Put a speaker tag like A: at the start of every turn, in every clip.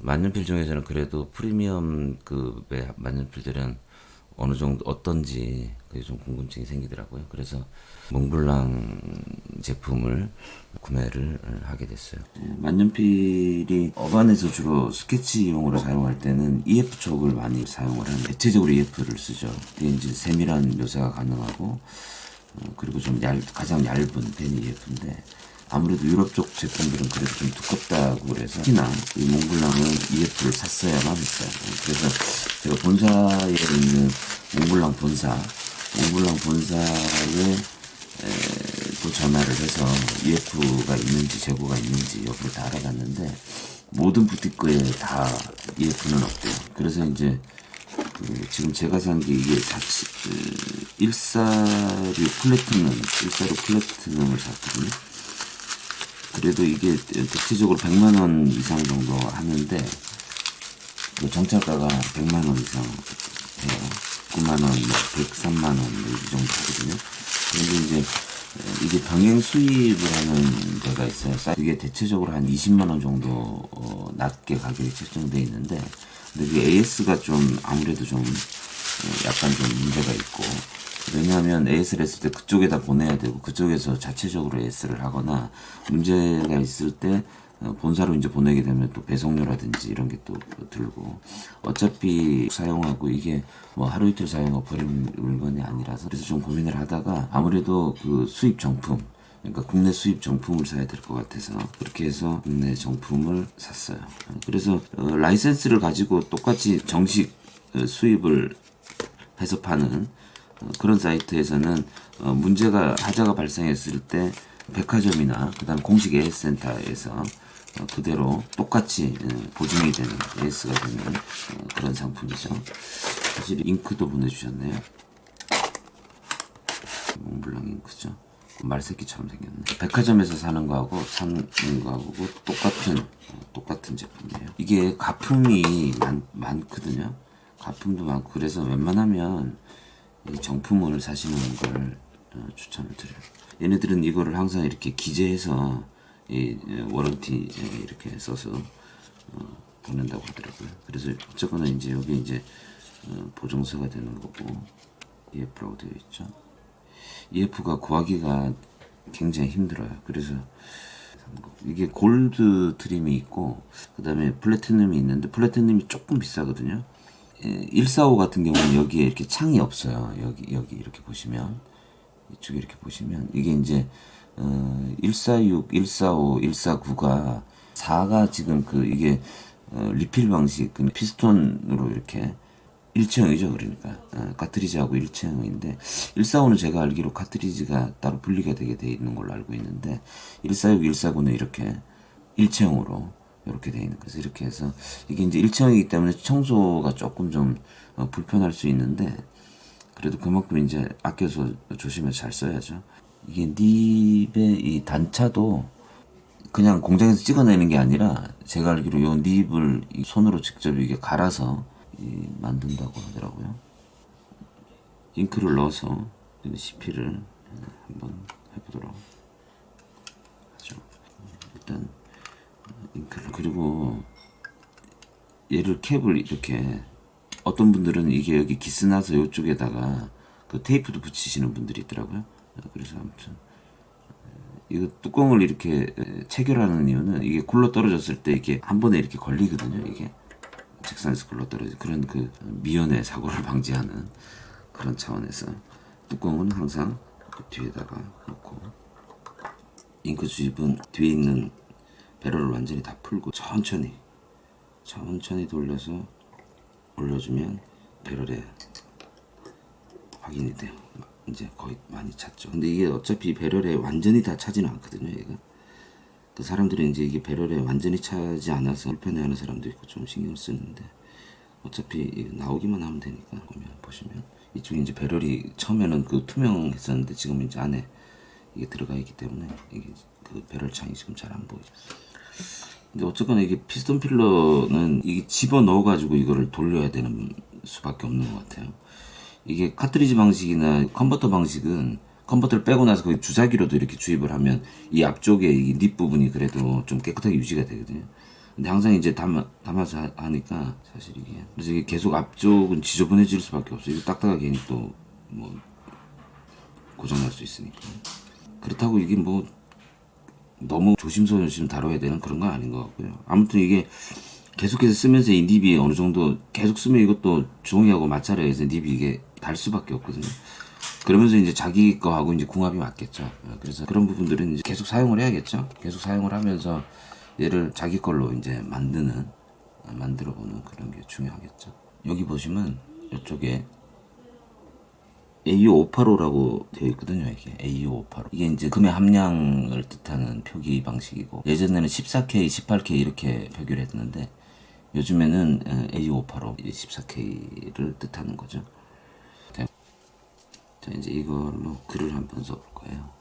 A: 만년필 중에서는 그래도 프리미엄 급의 만년필들은 어느 정도 어떤지 그게 좀 궁금증이 생기더라고요. 그래서 몽블랑 제품을 구매를 하게 됐어요. 만년필이 어반에서 주로 스케치용으로 사용할 때는 EF 촉을 많이 사용을 하는 대체적으로 EF를 쓰죠. 이게 이제 세밀한 묘사가 가능하고 어, 그리고 좀 얇, 가장 얇은 펜이 EF인데 아무래도 유럽 쪽 제품들은 그래도 좀 두껍다고 그래서 특히나 이 몽블랑은 EF를 샀어야만 했어요. 그래서 제가 본사에 있는 몽블랑 본사, 몽블랑 본사에 에, 또 전화를 해서 EF가 있는지 재고가 있는지 여부를 다 알아봤는데 모든 부티크에 다 EF는 없대요. 그래서 이제 그 지금 제가 산 게 이게 자치 그 일사류 플래티넘, 일사류 플래티넘을 샀거든요. 그래도 이게 대체적으로 100만 원 이상 정도 하는데 그 정찰가가 100만 원 이상 해요. 9만 원, 뭐 103만 원, 뭐이 정도 하거든요. 그런데 이제 어, 이게 병행 수입을 하는 데가 있어요. 싸- 이게 대체적으로 한 20만 원 정도 어, 낮게 가격이 책정돼 있는데, 근데 그 AS가 좀 아무래도 좀 어, 약간 좀 문제가 있고, 왜냐하면 AS를 했을 때 그쪽에다 보내야 되고 그쪽에서 자체적으로 AS를 하거나 문제가 있을 때 어, 본사로 이제 보내게 되면 또 배송료라든지 이런 게 또 들고 어차피 사용하고 이게 뭐 하루 이틀 사용하고 버릴 물건이 아니라서 그래서 좀 고민을 하다가 아무래도 그 수입 정품 그러니까 국내 수입 정품을 사야 될 것 같아서 그렇게 해서 국내 정품을 샀어요. 그래서 어, 라이센스를 가지고 똑같이 정식 어, 수입을 해서 파는 어, 그런 사이트에서는 어, 문제가 하자가 발생했을 때 백화점이나 그다음 공식 AS 센터에서 어, 그대로 똑같이 어, 보증이 되는 AS가 되는 어, 그런 상품이죠. 사실 잉크도 보내주셨네요. 몽블랑 잉크죠. 말새끼처럼 생겼네. 백화점에서 사는 거하고 사는 거하고 똑같은 어, 똑같은 제품이에요. 이게 가품이 많, 많거든요. 가품도 많고 그래서 웬만하면 이 정품을 사시는 걸 어, 추천을 드려요. 얘네들은 이거를 항상 이렇게 기재해서 이 어, 워런티 이렇게 써서 어, 보낸다고 하더라고요. 그래서 어쨌거나 이제 여기 이제 어, 보정서가 되는 거고 EF라고 되어 있죠. EF가 구하기가 굉장히 힘들어요. 그래서. 이게 골드 트림이 있고 그 다음에 플래티넘이 있는데 플래티넘이 조금 비싸거든요. 145 같은 경우는 여기에 이렇게 창이 없어요. 여기 여기 이렇게 보시면 이쪽에 이렇게 보시면 이게 이제 어, 146, 145, 149가 4가 지금 그 이게 어, 리필 방식 그 피스톤으로 이렇게 일체형이죠. 그러니까 어, 카트리지하고 일체형인데 145는 제가 알기로 카트리지가 따로 분리가 되게 돼 있는 걸로 알고 있는데 146, 149는 이렇게 일체형으로 이렇게 돼 있는 그래서 이렇게 해서 이게 이제 일체형이기 때문에 청소가 조금 좀 어, 불편할 수 있는데 그래도 그만큼 이제 아껴서 조심해서 잘 써야죠. 이게 닙의 이 단차도 그냥 공장에서 찍어내는 게 아니라 제가 알기로 요 닙을 이 손으로 직접 이게 갈아서 이 만든다고 하더라고요. 잉크를 넣어서 CP를 한번 해보도록 하죠. 일단 잉크를 그리고 얘를 캡을 이렇게 어떤 분들은 이게 여기 기스 나서 이쪽에다가 그 테이프도 붙이시는 분들이 있더라고요. 그래서 아무튼 이거 뚜껑을 이렇게 체결하는 이유는 이게 굴러 떨어졌을 때 이게 한 번에 이렇게 걸리거든요. 이게 책상에서 굴러 떨어지 그런 그 미연의 사고를 방지하는 그런 차원에서 뚜껑은 항상 그 뒤에다가 놓고 잉크 주입은 뒤에 있는 배럴을 완전히 다 풀고 천천히 천천히 돌려서 올려주면 배럴에 확인이 돼요. 이제 거의 많이 찼죠. 근데 이게 어차피 배럴에 완전히 다 차지는 않거든요. 얘가. 그 사람들은 이제 이게 배럴에 완전히 차지 않아서 불편해하는 사람도 있고 좀 신경을 쓰는데 어차피 나오기만 하면 되니까 보면 보시면 이쪽에 이제 배럴이 처음에는 그 투명했었는데 지금 이제 안에 이게 들어가 있기 때문에 이게 그 배럴 창이 지금 잘 안 보이죠. 근데 어쨌거나 이게 피스톤 필러는 이게 집어 넣어가지고 이거를 돌려야 되는 수밖에 없는 것 같아요. 이게 카트리지 방식이나 컨버터 방식은 컨버터를 빼고 나서 거기 주사기로도 이렇게 주입을 하면 이 앞쪽에 이립 부분이 그래도 좀 깨끗하게 유지가 되거든요. 근데 항상 이제 담아, 담아서 하- 하니까 사실 이게 그래서 이게 계속 앞쪽은 지저분해질 수밖에 없어요. 이거 딱딱하게 하니 또뭐 고장날 수 있으니까. 그렇다고 이게 뭐 너무 조심스러운 다뤄야 되는 그런 건 아닌 것 같고요. 아무튼 이게 계속해서 쓰면서 이 닙이 어느 정도 계속 쓰면 이것도 종이하고 마찰을 해서 닙이 이게 달 수밖에 없거든요. 그러면서 이제 자기 거하고 이제 궁합이 맞겠죠. 어, 그래서 그런 부분들은 이제 계속 사용을 해야겠죠. 계속 사용을 하면서 얘를 자기 걸로 이제 만드는 어, 만들어 보는 그런 게 중요하겠죠. 여기 보시면 이쪽에 AU585라고 되어 있거든요. 이게 AU585. 이게 이제 금의 함량을 뜻하는 표기 방식이고 예전에는 14K, 18K 이렇게 표기를 했는데 요즘에는 어, AU585 14K를 뜻하는 거죠. 자, 자, 이제 이걸로 글을 한번 써볼 거예요.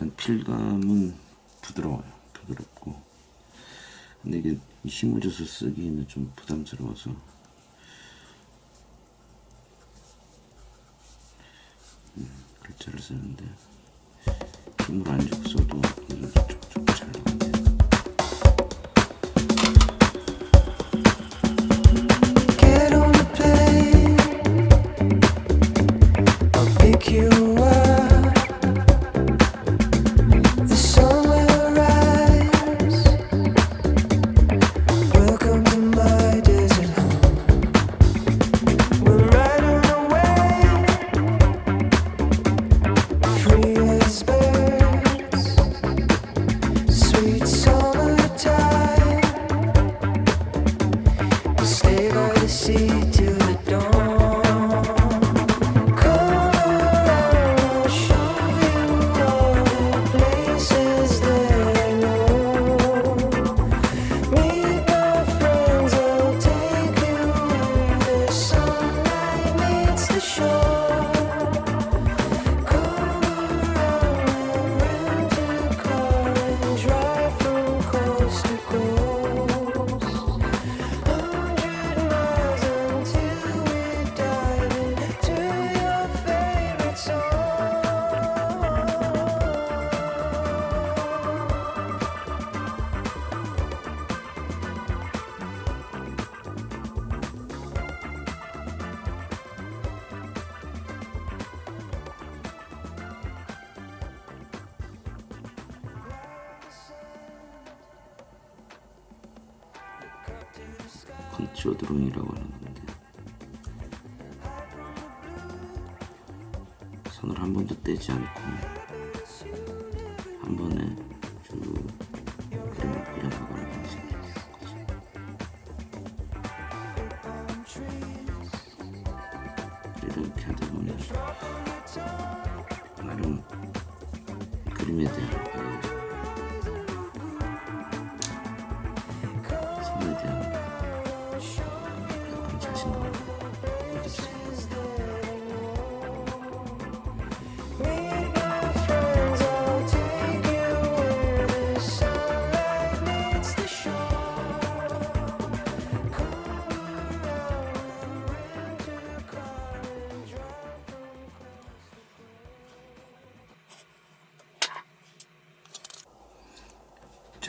A: 일단 필감은 부드러워요. 부드럽고. 근데 이게 힘을 줘서 쓰기는 좀 부담스러워서. 음, 글자를 쓰는데 힘을 안 주고 써도
B: see.
A: 컨트롤 드론이라고 하는 건데 손을 한 번도 떼지 않고 한 번에 쭉 그림을 그려나가는 방식이에요. 이렇게 하다 보니 나름 그림에 대한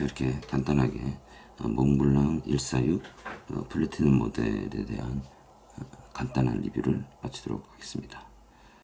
A: 자, 이렇게 간단하게 어, 몽블랑 146 어, 플래티넘 모델에 대한 어, 간단한 리뷰를 마치도록 하겠습니다.